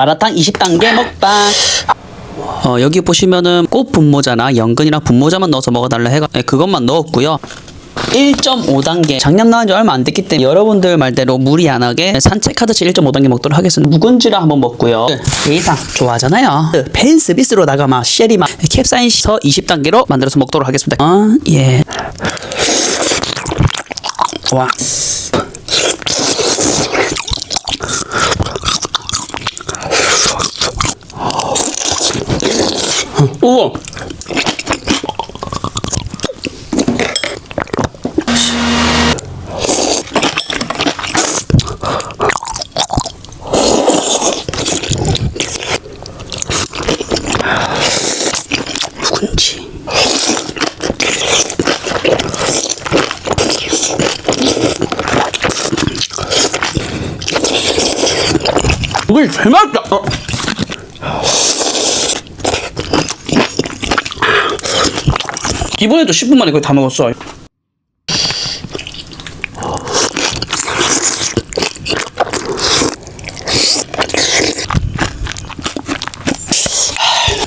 마라탕 20단계 먹방. 어, 여기 보시면은 꽃 분모자나 연근이랑 분모자만 넣어서 먹어달라 해가 네, 그것만 넣었고요. 1.5단계 작년 나온 지 얼마 안 됐기 때문에 여러분들 말대로 무리 안 하게 산책하듯이 1.5단계 먹도록 하겠습니다. 묵은지를 한번 먹고요. 예의상 좋아하잖아요. 팬 서비스로다가 막 쉐리 막 캡사이서 20단계로 만들어서 먹도록 하겠습니다. 어, 예. 와. 우와. 묵은지. 이게 제일 맛있다. 어. 이번에도 10분 만에 거의 다 먹었어.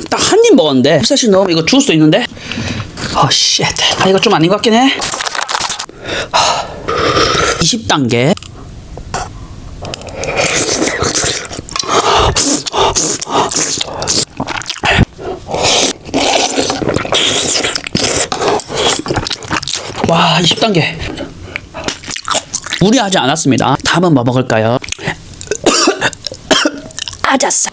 딱 한 입 먹었는데 사실 넣으면 이거 죽을 수도 있는데 어 쉣. 아 이거 좀 아닌 것 같긴 해 20단계 와 20단계. 무리하지 않았습니다. 다음은 뭐 먹을까요? 아자싸